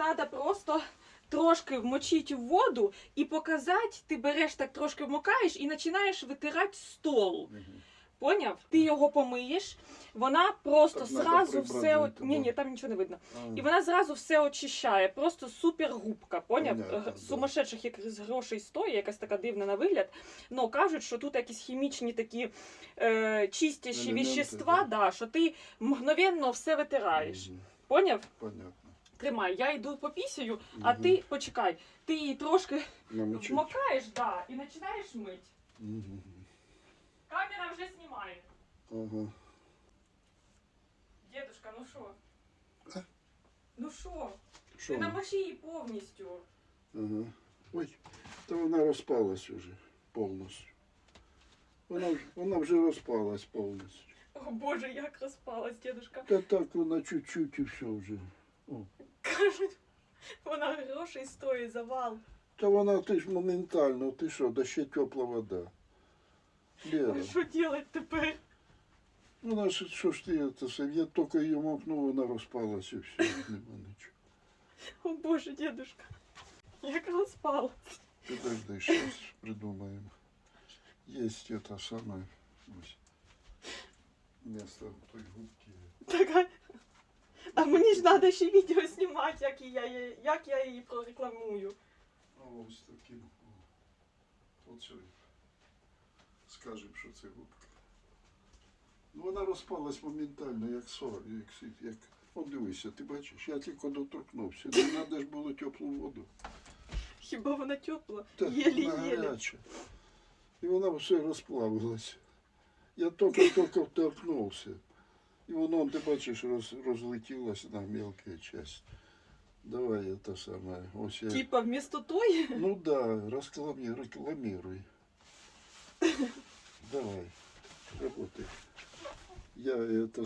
треба просто трошки вмочити в воду і показати, ти береш так трошки вмокаєш і починаєш витирати стол. Поняв? Ти його помиєш, вона просто Так зразу все. От... Ні, ні, там нічого не видно. А, І вона зразу все очищає, просто супер губка, поняв? Понятно, Сумасшедших якихось грошей стоїть, якась така дивна на вигляд. Ну кажуть, що тут якісь хімічні такі е, чистящі Елементи, вещества, да. да, що ти мгновенно все витираєш. Поняв? Понятно. Тримай, я йду по пісію, а Мгм. ти почекай, ти її трошки Намочить. вмокаєш, да, і починаєш мить. Мгм. Камера вже знімає. Ага. Дедушка, ну що? А? Ну що? Що? Ти воно? намочи її повністю. Ага. Ой, та вона розпалась уже повністю. Вона, вже- вона вже розпалась повністю. О Боже, як розпалась, дедушка. Та так вона чуть-чуть і все вже. О. Кажуть, вона грошей стоїть завал. Та вона ти ж моментально, ти що, да ще тепла вода. Лера, А що робити тепер? вона ж, що ж ти це, все, я тільки її мокнув, вона розпалась і все, нема нічого. О Боже, дедушка. Як розпалась. Подожди, сейчас придумаем. Есть это самое. ось, Место той губки. Така. А мені ж треба ще відео знімати, як я, її- як я її прорекламую. А ось таким. о, Оце. Скажем, що це губка. Ну вона розпалась моментально, як сор, як як. От дивися, ти бачиш, я тільки доторкнувся. Не треба ж було теплу воду. Хіба вона тепла? Єлі-єлі. І вона все розплавилась. Я тільки-тільки вторкнувся. І воно, ти бачиш, роз, розлетілося на мелкі части. Давай це саме. Ось я. Типа вмісто тої? Ну да, рекламируй, рекламируй. Давай, работай. Я это